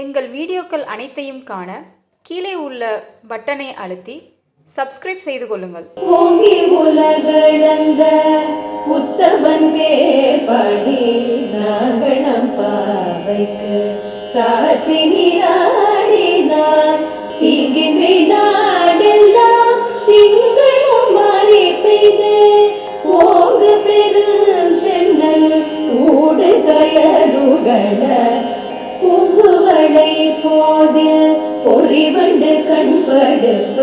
எங்கள் வீடியோக்கள் அனைத்தையும் காண கீழே உள்ள பட்டனை அழுத்தி சப்ஸ்கிரைப் செய்து கொள்ளுங்கள். ஓங்கி உலகளந்த உத்தமன் மேற்படி நாகணம் பாவைக்கு சாற்றி நீராடினார் தீங்கின்றி பூங்குவளை போதில் பொறிவண்டு கண்படுப்ப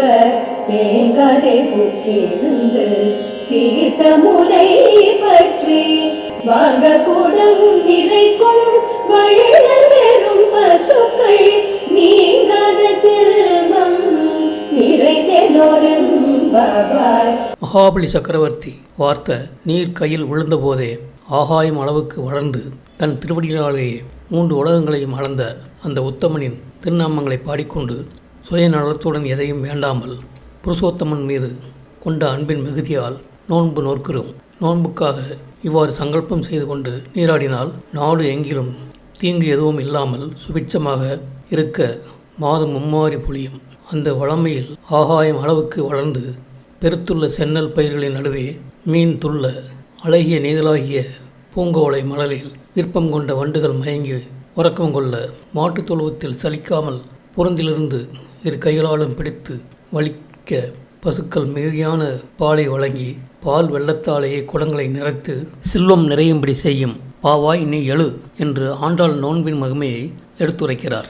தேங்காதே புக்கிருந்து சீத்த முலை பற்றி வாங்க கூடம் நிறைக்கும் வள்ளல் பெரும் பசுக்கள் நீங்காத செல்வம் நிறைந்தேனோரும் பாபாய். மகாபலி சக்கரவர்த்தி வார்த்த நீர் கையில் விழுந்தபோதே ஆகாயம் அளவுக்கு வளர்ந்து தன் திருவடிகளாலேயே மூன்று உலகங்களையும் அளந்த அந்த உத்தமனின் திருநாமங்களை பாடிக்கொண்டு சுயநலத்துடன் எதையும் வேண்டாமல் புருஷோத்தமன் மீது கொண்ட அன்பின் மிகுதியால் நோன்பு நோக்கிறோம் நோன்புக்காக இவ்வாறு சங்கல்பம் செய்து கொண்டு நீராடினால் நாடு எங்கிலும் தீங்கு எதுவும் இல்லாமல் சுபிட்சமாக இருக்க மாதம் மும்மாறி பொழியும். அந்த வளமையில் ஆகாயம் அளவுக்கு வளர்ந்து பெருத்துள்ள சென்னல் பயிர்களின் நடுவே மீன் துள்ள அழகிய நீதலாகிய பூங்கோலை மணலில் விருப்பம் கொண்ட வண்டுகள் மயங்கி உறக்கம் கொள்ள மாட்டுத் தொழுவத்தில் சலிக்காமல் புறந்திலிருந்து இரு கைகளாலும் பிடித்து வலிக்க பசுக்கள் மிகுதியான பாலை வழங்கி பால் வெள்ளத்தாலேயே குடங்களை நிறைத்து செல்வம் நிறையும்படி செய்யும் பாவாய் நீ எழு என்று ஆண்டாள் நோன்பின் மகிமையை எடுத்துரைக்கிறார்.